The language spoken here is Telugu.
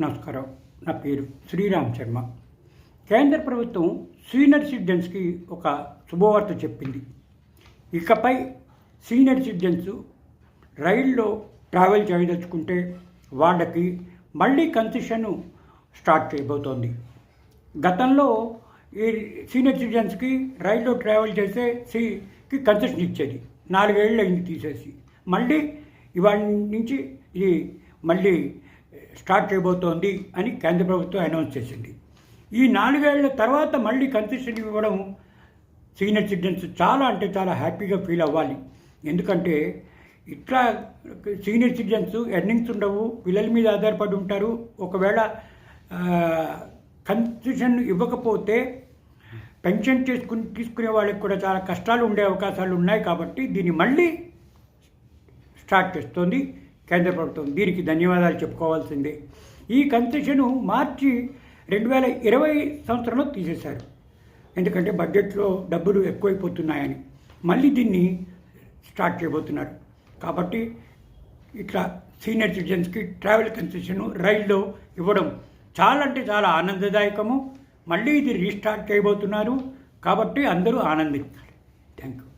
నమస్కారం. నా పేరు శ్రీరామ్ శర్మ. కేంద్ర ప్రభుత్వం సీనియర్ సిటిజన్స్కి ఒక శుభవార్త చెప్పింది. ఇకపై సీనియర్ సిటిజన్స్ రైల్లో ట్రావెల్ చేయదలుచుకుంటే వాళ్ళకి మళ్ళీ కన్సెషన్ స్టార్ట్ చేయబోతోంది. గతంలో ఈ సీనియర్ సిటిజన్స్కి రైల్లో ట్రావెల్ చేసే సీకి కన్సెషన్ ఇచ్చేది. నాలుగేళ్ళు అయింది తీసేసి. మళ్ళీ ఇవాళ నుంచి ఇది మళ్ళీ స్టార్ట్ చేయబోతోంది అని కేంద్ర ప్రభుత్వం అనౌన్స్ చేసింది. ఈ నాలుగేళ్ళ తర్వాత మళ్ళీ కన్సెషన్ ఇవ్వడం సీనియర్ సిటిజన్స్ చాలా అంటే చాలా హ్యాపీగా ఫీల్ అవ్వాలి. ఎందుకంటే ఇట్లా సీనియర్ సిటిజన్స్ ఎర్నింగ్స్ ఉండవు పిల్లల మీద ఆధారపడి ఉంటారు. ఒకవేళ కన్సెషన్ ఇవ్వకపోతే పెన్షన్ చేసుకుని తీసుకునే వాళ్ళకి కూడా చాలా కష్టాలు ఉండే అవకాశాలు ఉన్నాయి కాబట్టి దీన్ని మళ్ళీ స్టార్ట్ చేస్తోంది. కేంద్ర ప్రభుత్వం దీనికి ధన్యవాదాలు చెప్పుకోవాల్సిందే. ఈ కన్సెషను మార్చి రెండు వేల ఇరవై సంవత్సరంలో తీసేశారు. ఎందుకంటే బడ్జెట్లో డబ్బులు ఎక్కువైపోతున్నాయని. మళ్ళీ దీన్ని స్టార్ట్ చేయబోతున్నారు. కాబట్టి ఇట్లా సీనియర్ సిటిజన్స్కి ట్రావెల్ కన్సెషన్ రైల్లో ఇవ్వడం చాలా అంటే చాలా ఆనందదాయకము. మళ్ళీ ఇది రీస్టార్ట్ చేయబోతున్నారు. కాబట్టి అందరూ ఆనందించాలి. Thank you